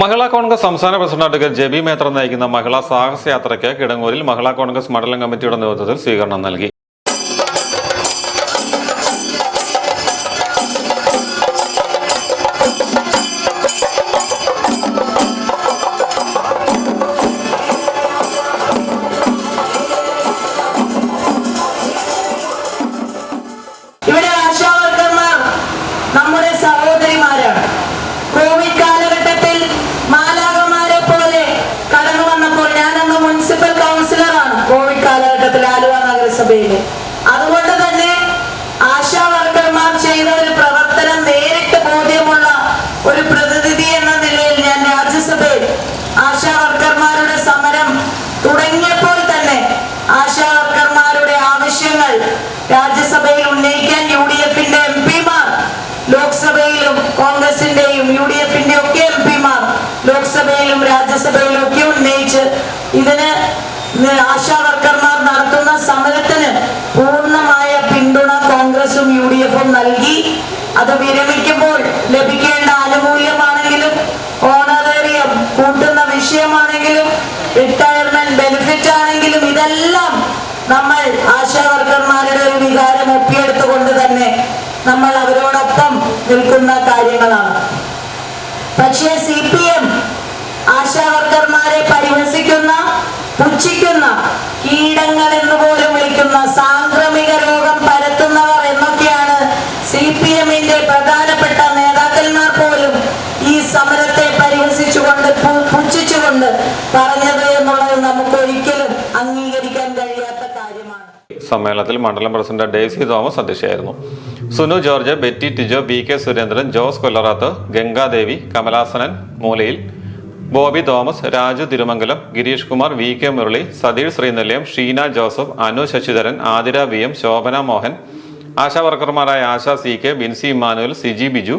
മഹിളാ കോൺഗ്രസ് സംസ്ഥാന president advocate JB Methra നയിക്കുന്ന മഹിളാ സാഹസ യാത്രയ്ക്ക് കിടങ്ങൂരിൽ മഹിളാ കോൺഗ്രസ് മണ്ഡലം കമ്മിറ്റിയുടെ നേതൃത്വത്തിൽ സ്വീകരണം നൽകി. ഇവിടെ നമ്മുടെ സഹോദരിമാരാണ് കാലഘട്ടത്തിൽ ആലുവ നഗരസഭയിൽ. അതുകൊണ്ട് തന്നെ ആശാ വർക്കർമാർ ചെയ്ത ഒരു പ്രവർത്തനം നേരിട്ട് ബോധ്യമുള്ള ഒരു പ്രതിനിധി എന്ന നിലയിൽ ഞാൻ രാജ്യസഭയിൽ ആശാ വർക്കർമാരുടെ സമരം തുടങ്ങിയപ്പോൾ തന്നെ ആശാ വർക്കർമാരുടെ ആവശ്യങ്ങൾ രാജ്യസഭയിൽ ഉന്നയിക്കാൻ യു ഡി എഫിന്റെ എം പിമാർ ലോക്സഭയിലും കോൺഗ്രസിന്റെയും യു ഡി എഫിന്റെ ഒക്കെ എം പിമാർ ലോക്സഭയിലും രാജ്യസഭയിലും ഒക്കെ ഉന്നയിച്ച് ഇതിന് ആശാ വർക്കർമാർ നടത്തുന്ന സമരത്തിന് പൂർണമായ പിന്തുണ കോൺഗ്രസും യു ഡി എഫും നൽകി അത് വിരമിക്കുമ്പോൾ ലഭിക്കേണ്ട ആനുകൂല്യമാണെങ്കിലും ഓണറേറിയം കൂട്ടുന്ന വിഷയമാണെങ്കിലും റിട്ടയർമെന്റ് ബെനിഫിറ്റ് ആണെങ്കിലും ഇതെല്ലാം നമ്മൾ ആശാവർക്കർമാരുടെ ഒരു വികാരം ഒപ്പിയെടുത്തുകൊണ്ട് തന്നെ നമ്മൾ അവരോടൊപ്പം നിൽക്കുന്ന കാര്യങ്ങളാണ്. പക്ഷേ സി പി എം ആശാ പറഞ്ഞത് എന്നുള്ളത് നമുക്ക് ഒരിക്കലും അംഗീകരിക്കാൻ കഴിയാത്ത കാര്യമാണ്. സമ്മേളനത്തിൽ മണ്ഡലം president daisy Thomas അധ്യക്ഷയായിരുന്നു. Sunu George Betty Tijo B K Surendran Jose Kollarath Gangadevi Kamalasanan Moolayil Bobby Thomas Raju Thirumangalam Girish Kumar V K Murali Satheesh Sreenilayam Sheena Joseph Anu Sasidharan Athira V M Shobhana Mohan Asha വർക്കർമാരായ Asha C K Binsi Emmanuel Siji Biju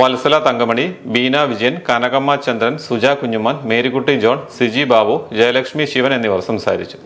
Vatsala Thankamani Beena Vijayan Kanakamma Chandran Suja Kunjuman Marykutty John Siji Babu Jayalakshmi Sivan എന്നിവർ സംസാരിച്ചു.